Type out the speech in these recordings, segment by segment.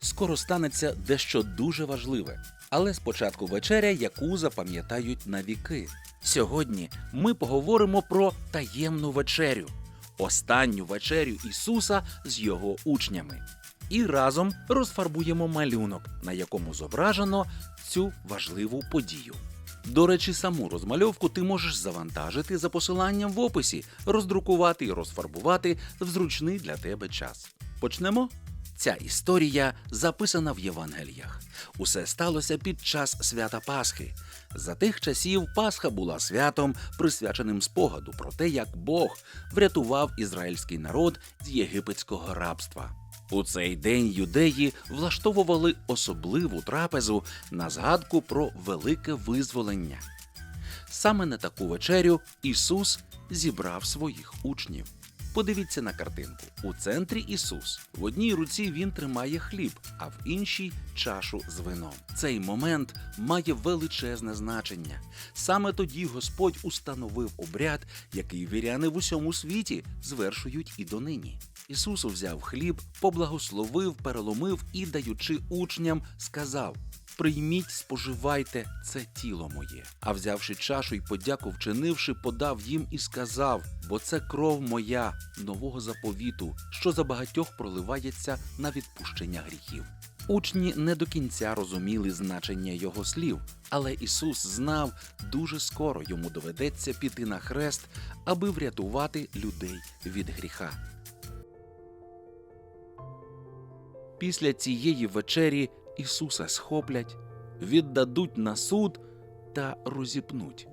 Скоро станеться дещо дуже важливе, але спочатку вечеря, яку запам'ятають на віки. Сьогодні ми поговоримо про таємну вечерю, останню вечерю Ісуса з його учнями. І разом розфарбуємо малюнок, на якому зображено цю важливу подію. До речі, саму розмальовку ти можеш завантажити за посиланням в описі, роздрукувати і розфарбувати в зручний для тебе час. Почнемо? Ця історія записана в Євангеліях. Усе сталося під час свята Пасхи. За тих часів Пасха була святом, присвяченим спогаду про те, як Бог врятував ізраїльський народ з єгипетського рабства. У цей день юдеї влаштовували особливу трапезу на згадку про велике визволення. Саме на таку вечерю Ісус зібрав своїх учнів. Подивіться на картинку. У центрі Ісус. В одній руці він тримає хліб, а в іншій чашу з вином. Цей момент має величезне значення. Саме тоді Господь установив обряд, який віряни в усьому світі звершують і донині. Ісус взяв хліб, поблагословив, переломив і, даючи учням, сказав: Прийміть, споживайте це тіло моє. А взявши чашу й подяку вчинивши, подав їм і сказав: бо це кров моя нового заповіту, що за багатьох проливається на відпущення гріхів. Учні не до кінця розуміли значення його слів, але Ісус знав, дуже скоро йому доведеться піти на хрест, аби врятувати людей від гріха. Після цієї вечері Ісуса схоплять, віддадуть на суд та розіпнуть.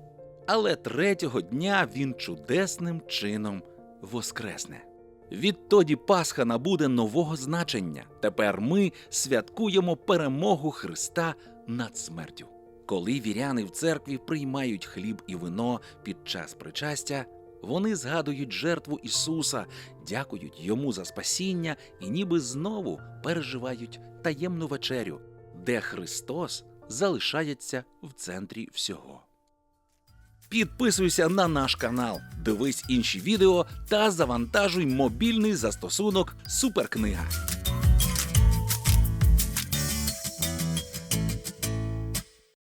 Але третього дня він чудесним чином воскресне. Відтоді Пасха набуде нового значення. Тепер ми святкуємо перемогу Христа над смертю. Коли віряни в церкві приймають хліб і вино під час причастя, вони згадують жертву Ісуса, дякують йому за спасіння і ніби знову переживають таємну вечерю, де Христос залишається в центрі всього. Підписуйся на наш канал, дивись інші відео та завантажуй мобільний застосунок Суперкнига.